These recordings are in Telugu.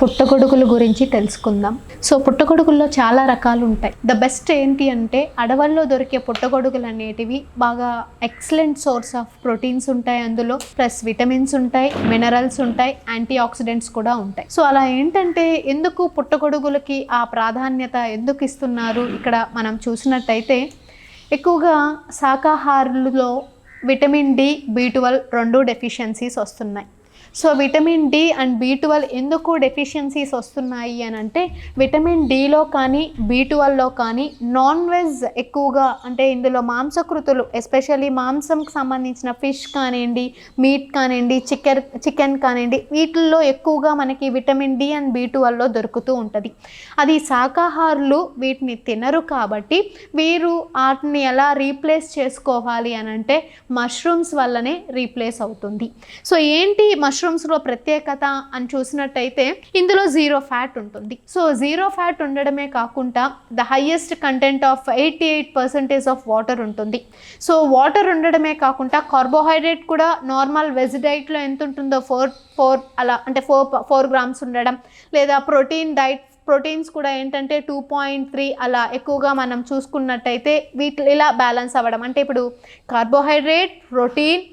పుట్టగొడుగుల గురించి తెలుసుకుందాం. సో పుట్టగొడుగుల్లో చాలా రకాలు ఉంటాయి ద బెస్ట్ ఏంటి అంటే అడవుల్లో దొరికే పుట్టగొడుగులు అనేటివి బాగా ఎక్సలెంట్ సోర్స్ ఆఫ్ ప్రోటీన్స్ ఉంటాయి. అందులో ప్లస్ విటమిన్స్ ఉంటాయి మినరల్స్ ఉంటాయి యాంటీ ఆక్సిడెంట్స్ కూడా ఉంటాయి. సో అలా ఏంటంటే ఎందుకు పుట్టగొడుగులకి ఆ ప్రాధాన్యత ఎందుకు ఇస్తున్నారు? ఇక్కడ మనం చూసినట్టయితే ఎక్కువగా శాకాహారులలో విటమిన్ డి బి ట్వెల్వ్ రెండు డెఫిషియన్సీస్ వస్తున్నాయి. So vitamin D and B twelve ఎందుకు డెఫిషియన్సీస్ వస్తున్నాయి అని అంటే విటమిన్ డిలో కానీ బి ట్వెల్వ్లో కానీ నాన్ వెజ్ ఎక్కువగా అంటే ఇందులో మాంసకృతులు ఎస్పెషల్లీ మాంసంకి సంబంధించిన ఫిష్ కానివ్వండి మీట్ కానివ్వండి చికెన్ చికెన్ కానివ్వండి వీటిల్లో ఎక్కువగా మనకి విటమిన్ డి అండ్ బి ట్వెల్వ్లో దొరుకుతూ ఉంటుంది. అది శాకాహారులు వీటిని తినరు కాబట్టి వీరు వాటిని ఎలా రీప్లేస్ చేసుకోవాలి అని అంటే మష్రూమ్స్ వల్లనే రీప్లేస్ అవుతుంది. సో ఏంటి మష్రూమ్స్లో ప్రత్యేకత అని చూసినట్టయితే ఇందులో జీరో ఫ్యాట్ ఉంటుంది. సో జీరో ఫ్యాట్ ఉండడమే కాకుండా the highest content of eighty eight percentage of water ఉంటుంది. సో వాటర్ ఉండడమే కాకుండా కార్బోహైడ్రేట్ కూడా నార్మల్ వెజ్ డైట్లో ఎంత ఉంటుందో ఫోర్ ఫోర్ అలా అంటే ఫోర్ ఫోర్ గ్రామ్స్ ఉండడం లేదా ప్రోటీన్ డైట్ ప్రోటీన్స్ కూడా ఏంటంటే టూ పాయింట్ త్రీ అలా ఎక్కువగా మనం చూసుకున్నట్టయితే వీటి ఇలా బ్యాలెన్స్ అవ్వడం. అంటే ఇప్పుడు కార్బోహైడ్రేట్ ప్రోటీన్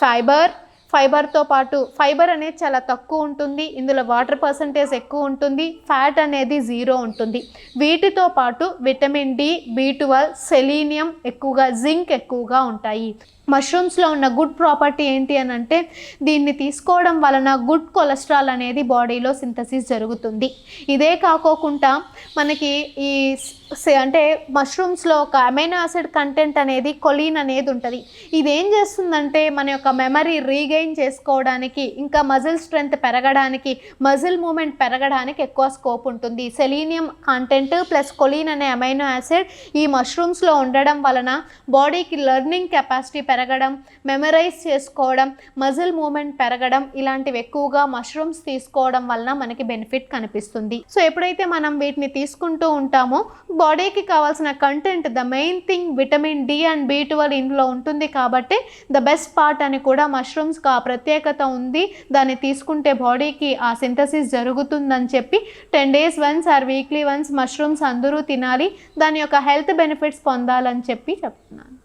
ఫైబర్ ఫైబర్తో పాటు ఫైబర్ అనేది చాలా తక్కువ ఉంటుంది ఇందులో వాటర్ పర్సంటేజ్ ఎక్కువ ఉంటుంది ఫ్యాట్ అనేది జీరో ఉంటుంది. వీటితో పాటు vitamin D B twelve selenium ఎక్కువగా జింక్ ఎక్కువగా ఉంటాయి. మష్రూమ్స్లో ఉన్న గుడ్ ప్రాపర్టీ ఏంటి అని అంటే దీన్ని తీసుకోవడం వలన గుడ్ కొలెస్ట్రాల్ అనేది బాడీలో సింథసిస్ జరుగుతుంది. ఇదే కాకోకుండా మనకి ఈ అంటే మష్రూమ్స్లో ఒక అమైనో యాసిడ్ కంటెంట్ అనేది కొలీన్ అనేది ఉంటుంది. ఇది ఏం చేస్తుందంటే మన యొక్క మెమరీ రీగెయిన్ చేసుకోవడానికి ఇంకా మజిల్ స్ట్రెంగ్త్ పెరగడానికి మజిల్ మూమెంట్ పెరగడానికి ఎక్కువ స్కోప్ ఉంటుంది. సెలీనియం కంటెంట్ ప్లస్ కొలీన్ అనే అమైనో యాసిడ్ ఈ మష్రూమ్స్లో ఉండడం వలన బాడీకి లెర్నింగ్ కెపాసిటీ పెరగడం మెమరైజ్ చేసుకోవడం మజిల్ మూమెంట్ పెరగడం ఇలాంటివి ఎక్కువగా మష్రూమ్స్ తీసుకోవడం వలన మనకి బెనిఫిట్ కనిపిస్తుంది. సో ఎప్పుడైతే మనం వీటిని తీసుకుంటూ ఉంటామో బాడీకి కావాల్సిన content the main thing vitamin D and B twelve ఇందులో ఉంటుంది కాబట్టి ద బెస్ట్ పార్ట్ అని కూడా మష్రూమ్స్కి ఆ ప్రత్యేకత ఉంది. దాన్ని తీసుకుంటే బాడీకి ఆ సింథసిస్ జరుగుతుందని చెప్పి ten days once or weekly once mushrooms అందరూ తినాలి దాని యొక్క హెల్త్ బెనిఫిట్స్ పొందాలని చెప్పి చెప్తున్నాను.